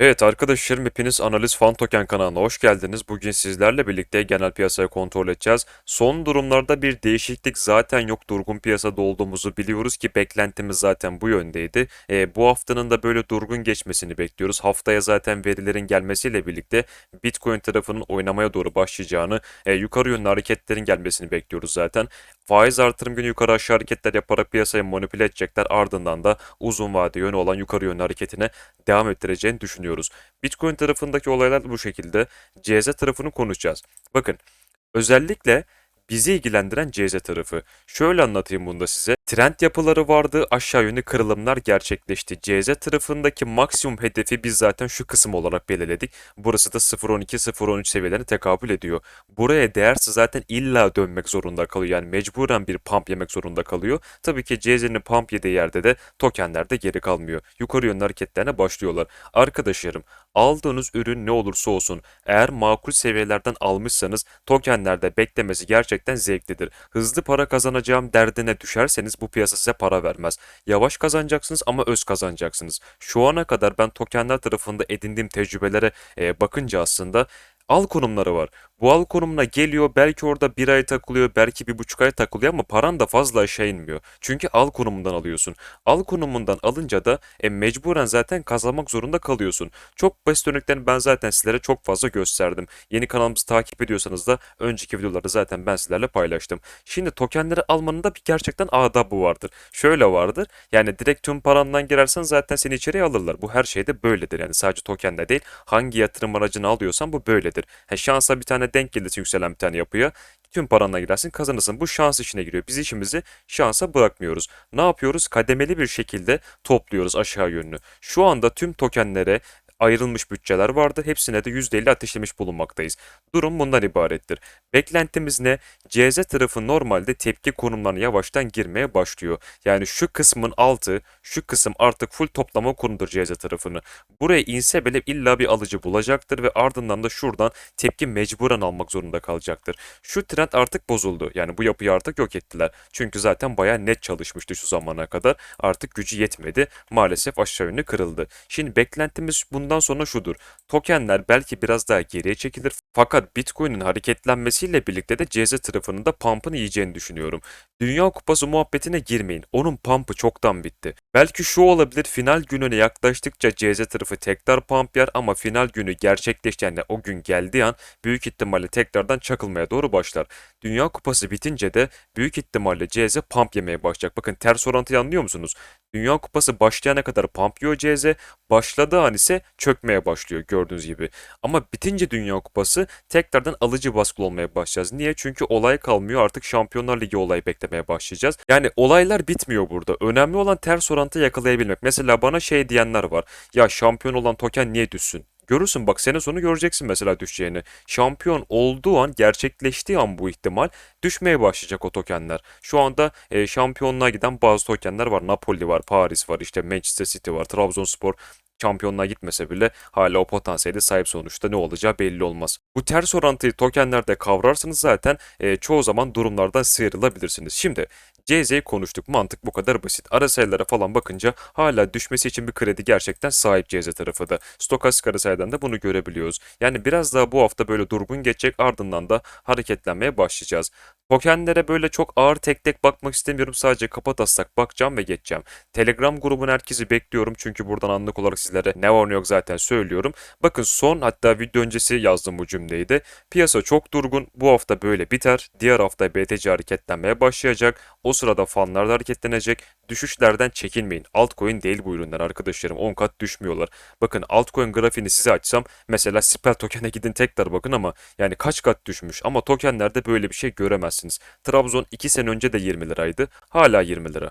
Evet arkadaşlarım hepiniz Analiz Fan Token kanalına hoş geldiniz. Bugün sizlerle birlikte genel piyasayı kontrol edeceğiz. Son durumlarda bir değişiklik zaten yok. Durgun piyasada olduğumuzu biliyoruz ki beklentimiz zaten bu yöndeydi. E, bu haftanın da böyle durgun geçmesini bekliyoruz. Haftaya zaten verilerin gelmesiyle birlikte Bitcoin tarafının oynamaya doğru başlayacağını, e, yukarı yönlü hareketlerin gelmesini bekliyoruz zaten. Faiz artırım günü yukarı aşağı hareketler yaparak piyasayı manipüle edecekler. Ardından da uzun vade yönü olan yukarı yönlü hareketine devam ettireceğini düşünüyoruz. Bitcoin tarafındaki olaylar bu şekilde. CZ tarafını konuşacağız. Bakın özellikle bizi ilgilendiren CZ tarafı. Şöyle anlatayım bunu da size. Trend yapıları vardı, aşağı yönlü kırılımlar gerçekleşti. CZ tarafındaki maksimum hedefi biz zaten şu kısım olarak belirledik. Burası da 0.12-0.13 seviyelerine tekabül ediyor. Buraya değerse zaten illa dönmek zorunda kalıyor. Yani mecburen bir pump yemek zorunda kalıyor. Tabii ki CZ'nin pump yediği yerde de tokenler de geri kalmıyor. Yukarı yönlü hareketlerine başlıyorlar. Arkadaşlarım aldığınız ürün ne olursa olsun eğer makul seviyelerden almışsanız tokenlerde beklemesi gerçekten zevklidir. Hızlı para kazanacağım derdine düşerseniz bu piyasa size para vermez. Yavaş kazanacaksınız ama öz kazanacaksınız. Şu ana kadar ben tokenler tarafında edindiğim tecrübelere e, bakınca aslında al konumları var. Bu al konumuna geliyor belki orada bir ay takılıyor belki bir buçuk ay takılıyor ama paran da fazla aşağı inmiyor. Çünkü al konumundan alıyorsun. Al konumundan alınca da e, mecburen zaten kazanmak zorunda kalıyorsun. Çok basit örneklerini ben zaten sizlere çok fazla gösterdim. Yeni kanalımızı takip ediyorsanız da önceki videolarda zaten ben sizlerle paylaştım. Şimdi tokenleri almanın da bir gerçekten adabı vardır. Şöyle vardır. Yani direkt tüm parandan girersen zaten seni içeriye alırlar. Bu her şeyde böyledir. Yani sadece tokenle değil hangi yatırım aracını alıyorsan bu böyledir. He, şansa bir tane denk gelirse yükselen bir tane yapıya tüm paranla girersin kazanırsın. Bu şans işine giriyor. Biz işimizi şansa bırakmıyoruz. Ne yapıyoruz? Kademeli bir şekilde topluyoruz aşağı yönlü. Şu anda tüm tokenlere ayrılmış bütçeler vardı. Hepsine de %50 ateşlemiş bulunmaktayız. Durum bundan ibarettir. Beklentimiz ne? CZ tarafı normalde tepki konumlarına yavaştan girmeye başlıyor. Yani şu kısmın altı, şu kısım artık full toplama konudur CZ tarafını. Buraya inse bile illa bir alıcı bulacaktır ve ardından da şuradan tepki mecburen almak zorunda kalacaktır. Şu trend artık bozuldu. Yani bu yapıyı artık yok ettiler. Çünkü zaten baya net çalışmıştı şu zamana kadar. Artık gücü yetmedi. Maalesef aşağı yönlü kırıldı. Şimdi beklentimiz bundan sonra şudur. Tokenler belki biraz daha geriye çekilir. Fakat Bitcoin'in hareketlenmesiyle birlikte de CZ tarafının da pump'ını yiyeceğini düşünüyorum. Dünya Kupası muhabbetine girmeyin. Onun pump'ı çoktan bitti. Belki şu olabilir final gününe yaklaştıkça CZ tarafı tekrar pump yer ama final günü gerçekleşti yani o gün geldiği an büyük ihtimalle tekrardan çakılmaya doğru başlar. Dünya Kupası bitince de büyük ihtimalle CZ pump yemeye başlayacak. Bakın ters orantıyı anlıyor musunuz? Dünya Kupası başlayana kadar pump yiyor CZ, başladığı an ise çökmeye başlıyor gördüğünüz gibi. Ama bitince Dünya Kupası tekrardan alıcı baskılı olmaya başlayacağız. Niye? Çünkü olay kalmıyor artık Şampiyonlar Ligi olayı beklemeye başlayacağız. Yani olaylar bitmiyor burada. Önemli olan ters orantı yakalayabilmek. Mesela bana şey diyenler var. Ya şampiyon olan token niye düşsün? Görürsün bak sene sonu göreceksin mesela düşeceğini. Şampiyon olduğu an gerçekleştiği an bu ihtimal düşmeye başlayacak o tokenler. Şu anda e, şampiyonluğa giden bazı tokenler var. Napoli var, Paris var, işte Manchester City var, Trabzonspor şampiyonluğa gitmese bile hala o potansiyeli sahip sonuçta ne olacağı belli olmaz. Bu ters orantıyı tokenlerde kavrarsanız zaten e, çoğu zaman durumlardan sıyrılabilirsiniz. Şimdi CZ'yi konuştuk. Mantık bu kadar basit. Ara sayılara falan bakınca hala düşmesi için bir kredi gerçekten sahip CZ tarafı da. Stokastik ara sayıdan da bunu görebiliyoruz. Yani biraz daha bu hafta böyle durgun geçecek ardından da hareketlenmeye başlayacağız. Tokenlere böyle çok ağır tek tek bakmak istemiyorum. Sadece kafa taslak bakacağım ve geçeceğim. Telegram grubun herkesi bekliyorum. Çünkü buradan anlık olarak sizlere ne var ne yok zaten söylüyorum. Bakın son hatta video öncesi yazdım bu cümleyi de. Piyasa çok durgun. Bu hafta böyle biter. Diğer hafta BTC hareketlenmeye başlayacak. O sırada fanlar da hareketlenecek. Düşüşlerden çekinmeyin. Altcoin değil bu ürünler arkadaşlarım. 10 kat düşmüyorlar. Bakın altcoin grafiğini size açsam mesela Spell token'e gidin tekrar bakın ama yani kaç kat düşmüş. Ama tokenlerde böyle bir şey göremezsiniz. Trabzon 2 sene önce de 20 liraydı. Hala 20 lira.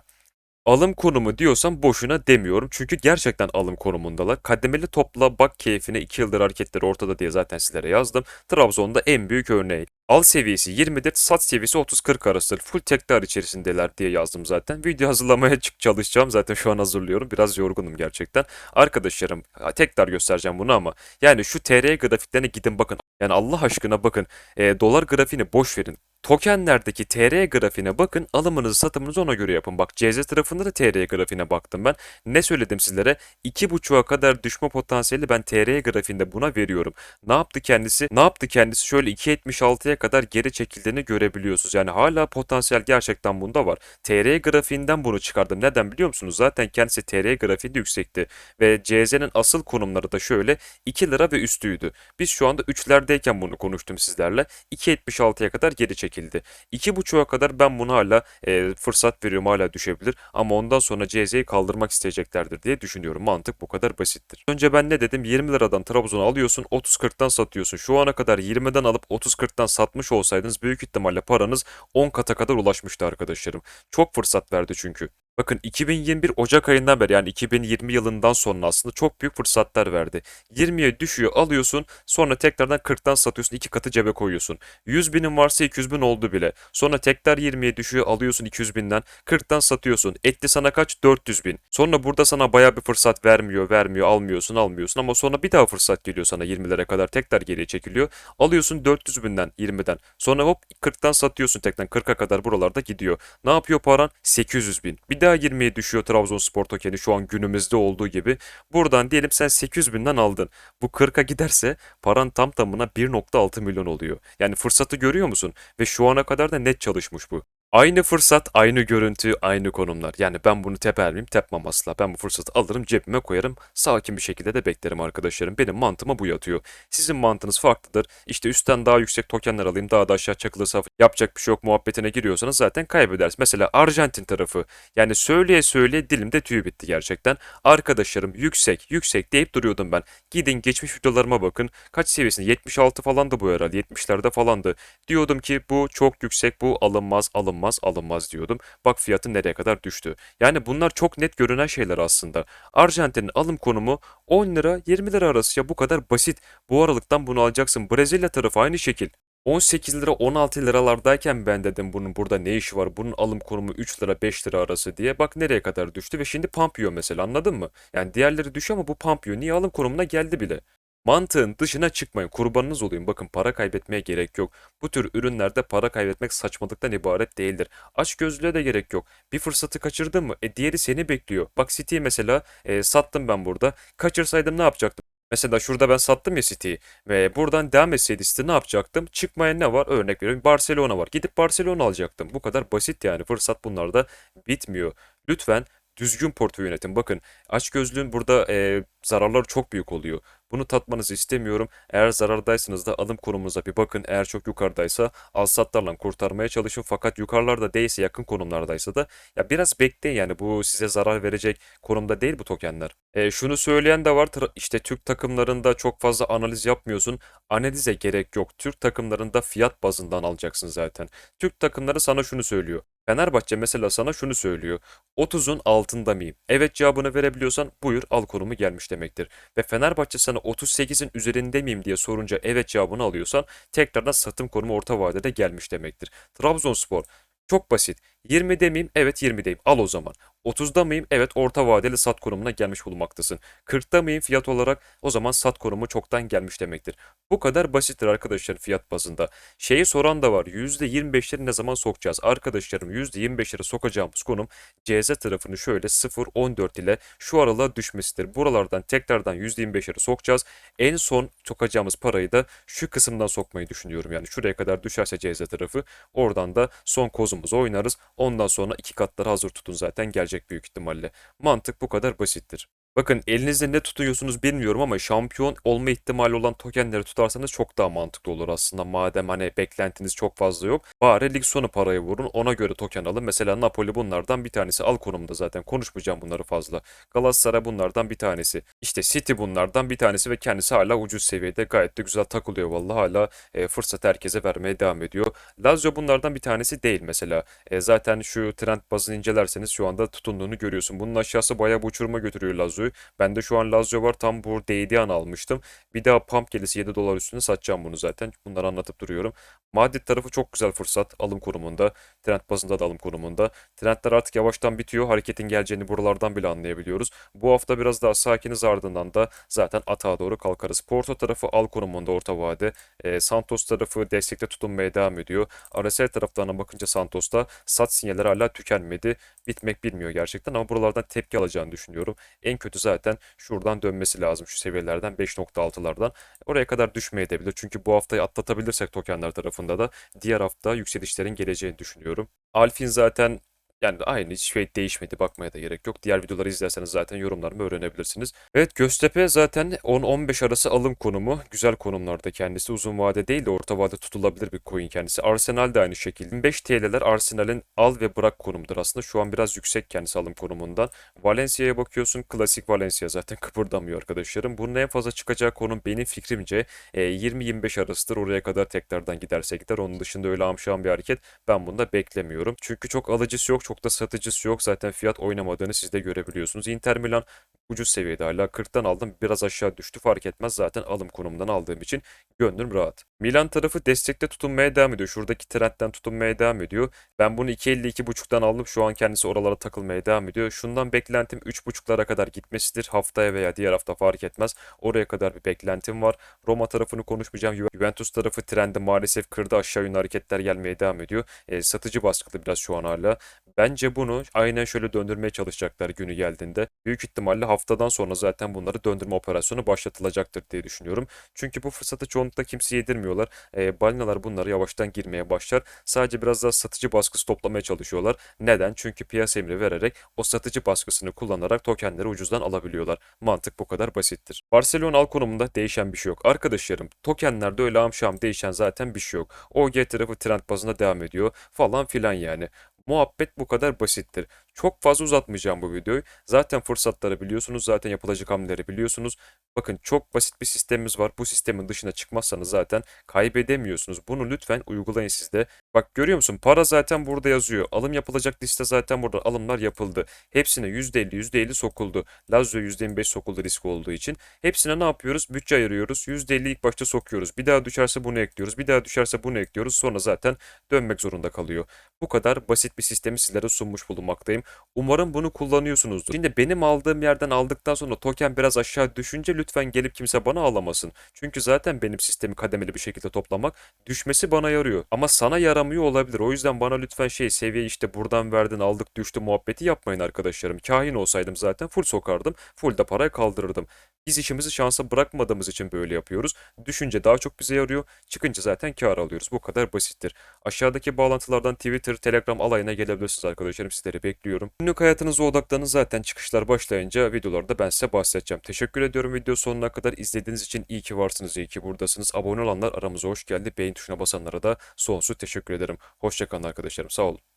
Alım konumu diyorsam boşuna demiyorum. Çünkü gerçekten alım konumundalar. Kademeli topla bak keyfine 2 yıldır hareketleri ortada diye zaten sizlere yazdım. Trabzon'da en büyük örneği. Al seviyesi 20'dir, sat seviyesi 30-40 arasıdır. Full tekrar içerisindeler diye yazdım zaten. Video hazırlamaya çık çalışacağım. Zaten şu an hazırlıyorum. Biraz yorgunum gerçekten. Arkadaşlarım tekrar göstereceğim bunu ama yani şu TR grafiklerine gidin bakın. Yani Allah aşkına bakın. E, dolar grafiğini boş verin. Tokenlerdeki TR grafiğine bakın, alımınızı satımınızı ona göre yapın. Bak CZ tarafında da TR grafiğine baktım ben. Ne söyledim sizlere? 2.5'a kadar düşme potansiyeli ben TR grafiğinde buna veriyorum. Ne yaptı kendisi? Ne yaptı kendisi? Şöyle 2.76'ya kadar geri çekildiğini görebiliyorsunuz. Yani hala potansiyel gerçekten bunda var. TR grafiğinden bunu çıkardım. Neden biliyor musunuz? Zaten kendisi TR grafiğinde yüksekti. Ve CZ'nin asıl konumları da şöyle 2 lira ve üstüydü. Biz şu anda 3'lerdeyken bunu konuştum sizlerle. 2.76'ya kadar geri çekildi. 2.5'a kadar ben bunu hala e, fırsat veriyorum hala düşebilir. Ama ondan sonra CZ'yi kaldırmak isteyeceklerdir diye düşünüyorum. Mantık bu kadar basittir. Önce ben ne dedim? 20 liradan Trabzon'u alıyorsun 30-40'tan satıyorsun. Şu ana kadar 20'den alıp 30-40'tan satmış olsaydınız büyük ihtimalle paranız 10 kata kadar ulaşmıştı arkadaşlarım. Çok fırsat verdi çünkü. Bakın 2021 Ocak ayından beri yani 2020 yılından sonra aslında çok büyük fırsatlar verdi. 20'ye düşüyor alıyorsun sonra tekrardan 40'tan satıyorsun iki katı cebe koyuyorsun. 100 binin varsa 200 bin oldu bile. Sonra tekrar 20'ye düşüyor alıyorsun 200 binden 40'tan satıyorsun. Etti sana kaç? 400 bin. Sonra burada sana baya bir fırsat vermiyor vermiyor almıyorsun almıyorsun ama sonra bir daha fırsat geliyor sana 20'lere kadar tekrar geriye çekiliyor. Alıyorsun 400 binden 20'den. Sonra hop 40'tan satıyorsun tekrar 40'a kadar buralarda gidiyor. Ne yapıyor paran? 800 bin. Bir daha 20'ye düşüyor Trabzonspor tokeni şu an günümüzde olduğu gibi. Buradan diyelim sen 800 binden aldın. Bu 40'a giderse paran tam tamına 1.6 milyon oluyor. Yani fırsatı görüyor musun? Ve şu ana kadar da net çalışmış bu. Aynı fırsat, aynı görüntü, aynı konumlar. Yani ben bunu teper miyim? Tepmem asla. Ben bu fırsatı alırım, cebime koyarım. Sakin bir şekilde de beklerim arkadaşlarım. Benim mantığıma bu yatıyor. Sizin mantığınız farklıdır. İşte üstten daha yüksek tokenler alayım, daha da aşağı çakılırsa yapacak bir şey yok muhabbetine giriyorsanız zaten kaybedersiniz. Mesela Arjantin tarafı. Yani söyleye söyleye dilimde tüy bitti gerçekten. Arkadaşlarım yüksek, yüksek deyip duruyordum ben. Gidin geçmiş videolarıma bakın. Kaç seviyesinde? 76 falandı bu herhalde. 70'lerde falandı. Diyordum ki bu çok yüksek, bu alınmaz, alınmaz, alınmaz diyordum. Bak fiyatı nereye kadar düştü. Yani bunlar çok net görünen şeyler aslında. Arjantin'in alım konumu 10 lira 20 lira arası ya bu kadar basit. Bu aralıktan bunu alacaksın. Brezilya tarafı aynı şekil. 18 lira 16 liralardayken ben dedim bunun burada ne işi var? Bunun alım konumu 3 lira 5 lira arası diye. Bak nereye kadar düştü ve şimdi pump yiyor mesela anladın mı? Yani diğerleri düşüyor ama bu pump yiyor. Niye alım konumuna geldi bile? Mantığın dışına çıkmayın. Kurbanınız olayım. Bakın para kaybetmeye gerek yok. Bu tür ürünlerde para kaybetmek saçmalıktan ibaret değildir. Açgözlülüğe de gerek yok. Bir fırsatı kaçırdın mı? E diğeri seni bekliyor. Bak City'yi mesela e, sattım ben burada. Kaçırsaydım ne yapacaktım? Mesela şurada ben sattım ya City'yi ve buradan devam etseydi City ne yapacaktım? Çıkmayan ne var? Örnek veriyorum Barcelona var. Gidip Barcelona alacaktım. Bu kadar basit yani. Fırsat bunlarda bitmiyor. Lütfen düzgün portföy yönetin. Bakın açgözlülüğün burada e, zararları çok büyük oluyor. Bunu tatmanızı istemiyorum. Eğer zarardaysanız da alım konumunuza bir bakın. Eğer çok yukarıdaysa al satlarla kurtarmaya çalışın. Fakat yukarılarda değilse yakın konumlardaysa da ya biraz bekleyin yani bu size zarar verecek konumda değil bu tokenler. E, şunu söyleyen de var işte Türk takımlarında çok fazla analiz yapmıyorsun. Analize gerek yok. Türk takımlarında fiyat bazından alacaksın zaten. Türk takımları sana şunu söylüyor. Fenerbahçe mesela sana şunu söylüyor. 30'un altında mıyım? Evet cevabını verebiliyorsan buyur al konumu gelmiş demektir. Ve Fenerbahçe sana 38'in üzerinde miyim diye sorunca evet cevabını alıyorsan tekrardan satım konumu orta vadede gelmiş demektir. Trabzonspor çok basit. 20 demeyeyim evet 20'deyim al o zaman. 30'da mıyım? Evet orta vadeli sat konumuna gelmiş bulunmaktasın. 40'ta mıyım fiyat olarak? O zaman sat konumu çoktan gelmiş demektir. Bu kadar basittir arkadaşlar fiyat bazında. Şeyi soran da var. %25'leri ne zaman sokacağız? Arkadaşlarım %25'leri sokacağımız konum CZ tarafını şöyle 0.14 ile şu aralığa düşmesidir. Buralardan tekrardan %25'leri sokacağız. En son sokacağımız parayı da şu kısımdan sokmayı düşünüyorum. Yani şuraya kadar düşerse CZ tarafı oradan da son kozumuzu oynarız. Ondan sonra iki katları hazır tutun zaten gelecek büyük ihtimalle. Mantık bu kadar basittir. Bakın elinizde ne tutuyorsunuz bilmiyorum ama şampiyon olma ihtimali olan tokenleri tutarsanız çok daha mantıklı olur aslında. Madem hani beklentiniz çok fazla yok. Bari lig sonu parayı vurun ona göre token alın. Mesela Napoli bunlardan bir tanesi. Al konumda zaten konuşmayacağım bunları fazla. Galatasaray bunlardan bir tanesi. İşte City bunlardan bir tanesi ve kendisi hala ucuz seviyede gayet de güzel takılıyor vallahi hala e, fırsat herkese vermeye devam ediyor. Lazio bunlardan bir tanesi değil mesela. E, zaten şu trend bazını incelerseniz şu anda tutunduğunu görüyorsun. Bunun aşağısı bayağı bu uçuruma götürüyor Lazio'yu. Lazio'yu. Bende şu an Lazio var tam bu değdiği an almıştım. Bir daha pump gelisi 7 dolar üstüne satacağım bunu zaten. Bunları anlatıp duruyorum. Madrid tarafı çok güzel fırsat alım konumunda. Trend bazında da alım konumunda. Trendler artık yavaştan bitiyor. Hareketin geleceğini buralardan bile anlayabiliyoruz. Bu hafta biraz daha sakiniz ardından da zaten atağa doğru kalkarız. Porto tarafı al konumunda orta vade. E, Santos tarafı destekte tutunmaya devam ediyor. RSL taraflarına bakınca Santos'ta sat sinyalleri hala tükenmedi. Bitmek bilmiyor gerçekten ama buralardan tepki alacağını düşünüyorum. En kötü zaten şuradan dönmesi lazım şu seviyelerden 5.6'lardan. Oraya kadar düşmeyebilir. Çünkü bu haftayı atlatabilirsek tokenler tarafında da diğer hafta yükselişlerin geleceğini düşünüyorum. Alfin zaten yani aynı hiç şey değişmedi bakmaya da gerek yok. Diğer videoları izlerseniz zaten yorumlarımı öğrenebilirsiniz. Evet Göztepe zaten 10-15 arası alım konumu. Güzel konumlarda kendisi. Uzun vade değil de orta vade tutulabilir bir coin kendisi. Arsenal de aynı şekilde. 25 TL'ler Arsenal'in al ve bırak konumudur aslında. Şu an biraz yüksek kendisi alım konumundan. Valencia'ya bakıyorsun. Klasik Valencia zaten kıpırdamıyor arkadaşlarım. Bunun en fazla çıkacağı konum benim fikrimce e, 20-25 arasıdır. Oraya kadar tekrardan giderse gider. Onun dışında öyle amşan bir hareket ben bunda beklemiyorum. Çünkü çok alıcısı yok, çok da satıcısı yok. Zaten fiyat oynamadığını siz de görebiliyorsunuz. Inter Milan ucuz seviyede hala 40'tan aldım biraz aşağı düştü fark etmez zaten alım konumundan aldığım için gönlüm rahat. Milan tarafı destekte tutunmaya devam ediyor. Şuradaki trendten tutunmaya devam ediyor. Ben bunu 2.50-2.5'tan aldım. Şu an kendisi oralara takılmaya devam ediyor. Şundan beklentim 3.5'lara kadar gitmesidir. Haftaya veya diğer hafta fark etmez. Oraya kadar bir beklentim var. Roma tarafını konuşmayacağım. Ju- Juventus tarafı trendi maalesef kırdı. Aşağı yönlü hareketler gelmeye devam ediyor. E, satıcı baskılı biraz şu an hala. Bence bunu aynen şöyle döndürmeye çalışacaklar günü geldiğinde. Büyük ihtimalle haftadan sonra zaten bunları döndürme operasyonu başlatılacaktır diye düşünüyorum. Çünkü bu fırsatı çoğunlukla kimse yedirmiyorlar. E, balinalar bunları yavaştan girmeye başlar. Sadece biraz daha satıcı baskısı toplamaya çalışıyorlar. Neden? Çünkü piyasa emri vererek o satıcı baskısını kullanarak tokenleri ucuzdan alabiliyorlar. Mantık bu kadar basittir. Barcelona al konumunda değişen bir şey yok. Arkadaşlarım tokenlerde öyle amşam değişen zaten bir şey yok. OG tarafı trend bazında devam ediyor falan filan yani. Muhabbet bu kadar basittir. Çok fazla uzatmayacağım bu videoyu. Zaten fırsatları biliyorsunuz. Zaten yapılacak hamleleri biliyorsunuz. Bakın çok basit bir sistemimiz var. Bu sistemin dışına çıkmazsanız zaten kaybedemiyorsunuz. Bunu lütfen uygulayın siz de. Bak görüyor musun? Para zaten burada yazıyor. Alım yapılacak liste zaten burada. Alımlar yapıldı. Hepsine %50 %50 sokuldu. Lazio %25 sokuldu risk olduğu için. Hepsine ne yapıyoruz? Bütçe ayırıyoruz. %50 ilk başta sokuyoruz. Bir daha düşerse bunu ekliyoruz. Bir daha düşerse bunu ekliyoruz. Sonra zaten dönmek zorunda kalıyor. Bu kadar basit bir sistemi sizlere sunmuş bulunmaktayım. Umarım bunu kullanıyorsunuzdur. Şimdi benim aldığım yerden aldıktan sonra token biraz aşağı düşünce lütfen gelip kimse bana ağlamasın. Çünkü zaten benim sistemi kademeli bir şekilde toplamak düşmesi bana yarıyor. Ama sana yaramıyor olabilir. O yüzden bana lütfen şey seviye işte buradan verdin aldık düştü muhabbeti yapmayın arkadaşlarım. Kahin olsaydım zaten full sokardım. Full de parayı kaldırırdım. Biz işimizi şansa bırakmadığımız için böyle yapıyoruz. Düşünce daha çok bize yarıyor. Çıkınca zaten kar alıyoruz. Bu kadar basittir. Aşağıdaki bağlantılardan Twitter, Telegram alayına gelebilirsiniz arkadaşlarım. Sizleri bekliyorum. Günlük hayatınıza odaklanın zaten çıkışlar başlayınca videolarda ben size bahsedeceğim. Teşekkür ediyorum video sonuna kadar izlediğiniz için iyi ki varsınız, iyi ki buradasınız. Abone olanlar aramıza hoş geldi. Beğen tuşuna basanlara da sonsuz teşekkür ederim. Hoşçakalın arkadaşlarım. Sağ olun.